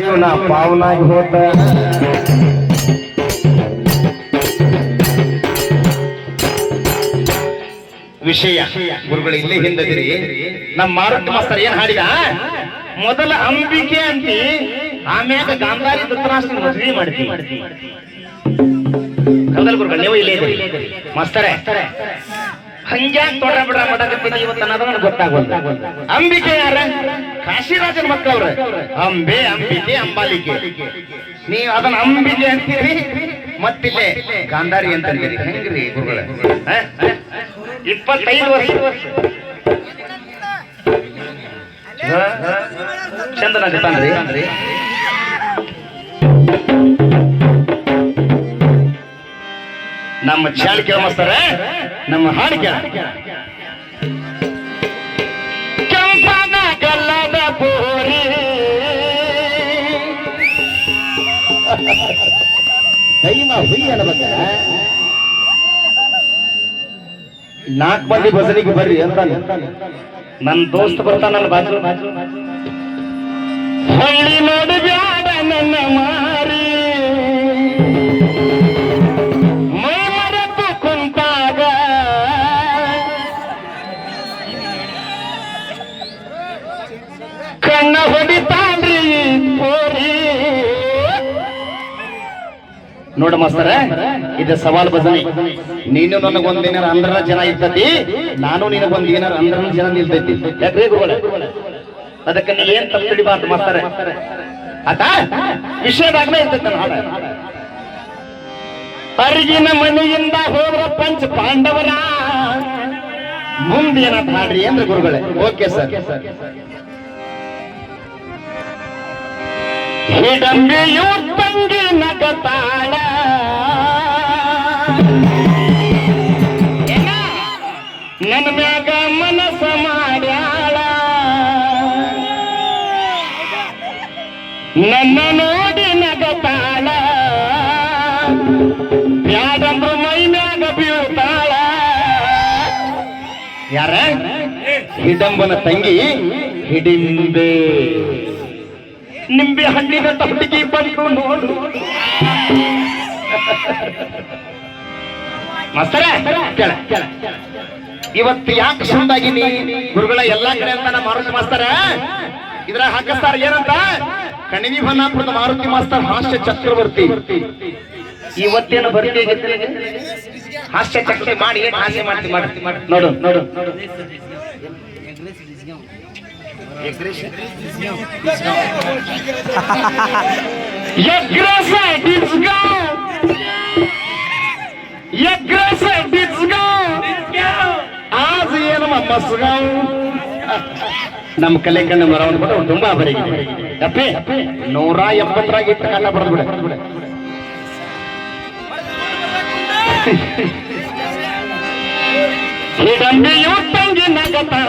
ಜೀವನ ಪಾವನಾಗಿ ಹೋತ. ವಿಷಯ. ಗುರುಗಳು, ಇಲ್ಲೇ ಹಿಂದದಿರಿ ನಮ್ಮ ಮಾರುತ ಮಾಸ್ತರ್ ಏನ್ ಹಾಡಿದ? ಮೊದಲ ಅಂಬಿಕೆ ಅಂತಿ, ಆಮ್ಯಾಗ ಗಾಂಧಾರಿ ಧೃತರಾಷ್ಟ್ರ ಮದುವೆ ಮಾಡ್ತಿ ಹೌದಲ್ ಗುರುಗಳು, ನೀವು ಇಲ್ಲೇ ಇದ್ದೀರಿ. ಮಾಸ್ತರೇ ಹಂಗ್ಯಾಕ್ ತೊಡ ಬಿಡ ಮಾಡಕತ್ತೀನಿ ಇವತ್ತು ಅನ್ನೋದು ನನಗೆ ಗೊತ್ತಾಗೋಲ್ಲ ಅಂಬಿಕೆ ಯಾರ? ಕಾಶಿರಾಜನ ಮಕ್ಕಳವ್ರ ಅಂಬೆ, ಅಂಬಿಕೆ, ಅಂಬಾಲಿಕೆ. ನೀವು ಅದನ್ನ ಅಂಬಿಕೆ ಅಂತೀರಿ, ಮತ್ತಿಲ್ಲೇ ಗಾಂಧಾರಿ ಅಂತ ಹೆಂಗ್ರಿ ಗುರುಗಳ? ಇಪ್ಪತ್ತೈದು ವರ್ಷ. ಹ? ಚಂದ ನಮ್ಮ ಚಾಲ್ ಕೇಳಮಸ್ತಾರ? ನಮ್ಮ ಹಾಡು ಕೇಳ. ಕೆಂಪನ ಗಲ್ಲದ ಪೋರಿ ಕೈಮ ಹುಯಿ ನಾಲ್ಕು ಮಂದಿ ಭಜನಿಗೆ ಬರ್ರಿ ಅಂತ ನನ್ನ ದೋಸ್ತ ಬರ್ತಾನ ಬಾಜು. ಬಾಜು ಹಳ್ಳಿ ನೋಡಿ ಬ್ಯಾಡ ನನ್ನ ನೋಡ ಮಾಸ್ತರ ಇದು ಸವಾಲ್ ಭಜನೆ ನೀನು ನನಗೊಂದ್ ಏನಾರ ಅಂದ್ರ ಜನ ಇರ್ತತಿ, ನಾನು ನಿನಗೊಂದ್ ಏನಾರ ಅಂದ್ರ ಜನ ನಿಲ್ತೈತಿ. ಯಾಕ್ರಿ ಗುರುಗಳ? ಅದಕ್ಕೆ ನೀ ಏನ್ ತಪ್ಪು ತಿಳಿಬಾರ್ದು ಮಾಸ್ತರ ಆತ? ವಿಷಯದಾಗಲೇ ಇರ್ತೈತಿ ನನ್ನ ಹಾಡ. ಅರಿಗಿನ ಮನೆಯಿಂದ ಹೋದ್ರ ಪಂಚ ಪಾಂಡವರ ಮುಂದೆ ಏನಂತ ಹಾಡ್ರಿ ಅಂದ್ರೆ ಗುರುಗಳೇ? Okay sir. ಹಿಡಂಬೆಯು ತಂಗಿ ನಗತಾಳ. ನನ್ನ ಮ್ಯಾಗ ಮನಸ್ಸ ಮಾಡ್ಯಾಳ. ನನ್ನ ನೋಡಿ ನಗತಾಳ. ಯಾರಂದ್ರು ಮೈ ಮ್ಯಾಗ ಬೀಳ್ತಾಳ. ಯಾರ? ಹಿಡಂಬನ ತಂಗಿ ಹಿಡಿಂಬೆ. ನಿಂಬೆ ಹಣ್ಣಿನ ತಪ್ಪಿಗೆ ಬಂದು ನೋಡು. ಮಾಸ್ತರ, ಕೇಳ ಕೇಳ. ಇವತ್ತು ಯಾಕೆ ಸುಂದಾಗಿನಿ ಗುರುಗಳ ಎಲ್ಲಾ ಕಡೆ ಅಂತ ನಮ್ಮ ಮಾರುತಿ ಮಾಸ್ತರ? ಇದ್ರ ಹಾಕಿಸ್ತಾರ ಏನಂತ? ಕಣಿವಿ ಬನ್ನಾಪುರದ ಮಾರುತಿ ಮಾಸ್ತರ್ ಹಾಸ್ಯ ಚಕ್ರವರ್ತಿ. ಇವತ್ತೇನು ಬರ್ತಿ ಹಾಸ್ಯ ಚಕ್ರ ಮಾಡಿ ಹಾಸ್ಯ ಮಾಡ್ತಿ ಮಾಡ್ತಿ ಮಾಡಿ ನೋಡು ನೋಡು. आज ಏನು ಮಸ್ಗಾವ್ ನಮ್ಮ ಕಲೆ ಕಣ್ಣು ಮರ ಬಿಟ್ಟು ಅವ್ನು ತುಂಬಾ ಬರೀಗಿದೆ ತಪ್ಪೆ ನೂರ ಎಪ್ಪತ್ತರಾಗ ಇಟ್ಟು ಕಣ್ಣ ಬರೆದು ಬಿಡ ಹಿಡಂಬಿಯು ತಂಗಿ ನಗತಾಳ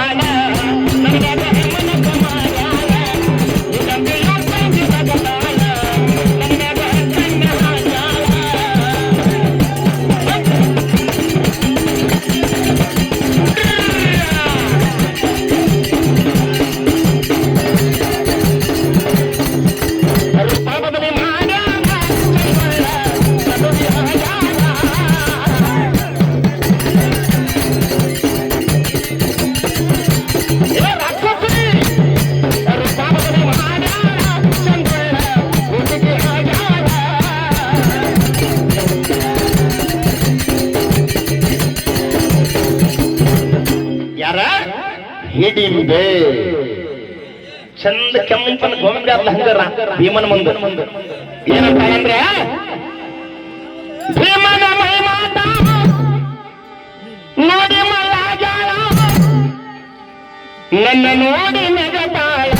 ಹಿಡಿಂಬೆ ಚಂದ ಕೆಂಪನ ಗೋವಿಂದ ಹಂಗಾರ ಭೀಮನ ಮುಂದೆ. ಏನಂತ ಅಂದ್ರೆ ಭೀಮನ ನೋಡಿ ಮಲ್ಲಾಜಾಳ ನನ್ನ ನೋಡಿ ನಗತಾಳ.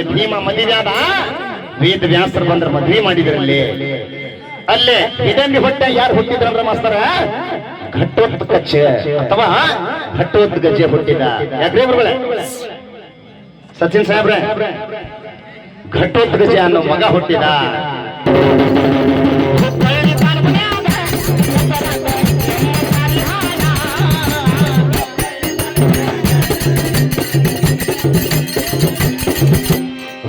ನೋಡಲ್ಲಿ ಭೀಮ ಮದುವೆ ಆದ ವೇದ ವ್ಯಾಸರು ಬಂದ್ರ ಮದ್ವಿ ಮಾಡಿದ್ರಲ್ಲಿ. ಅಲ್ಲೇ ಹಿಡಂಬಿ ಹೊಟ್ಟೆ ಯಾರು ಹುಟ್ಟಿದ್ರಂದ್ರ ಮಾಸ್ತರ? ಘಟ್ಟೋತ್ ಕಚ್ಚೆ ಅಥವಾ ಘಟ್ಟೋತ್ ಗಜ್ಜೆ ಹುಟ್ಟಿದ ಯಾಕ್ರಿ ಸಚಿನ್ ಸಾಹೇಬ್ರೆ ಘಟ್ಟೋತ್ ಗಜ್ಜೆ ಅನ್ನೋ ಮಗ ಹುಟ್ಟಿದ.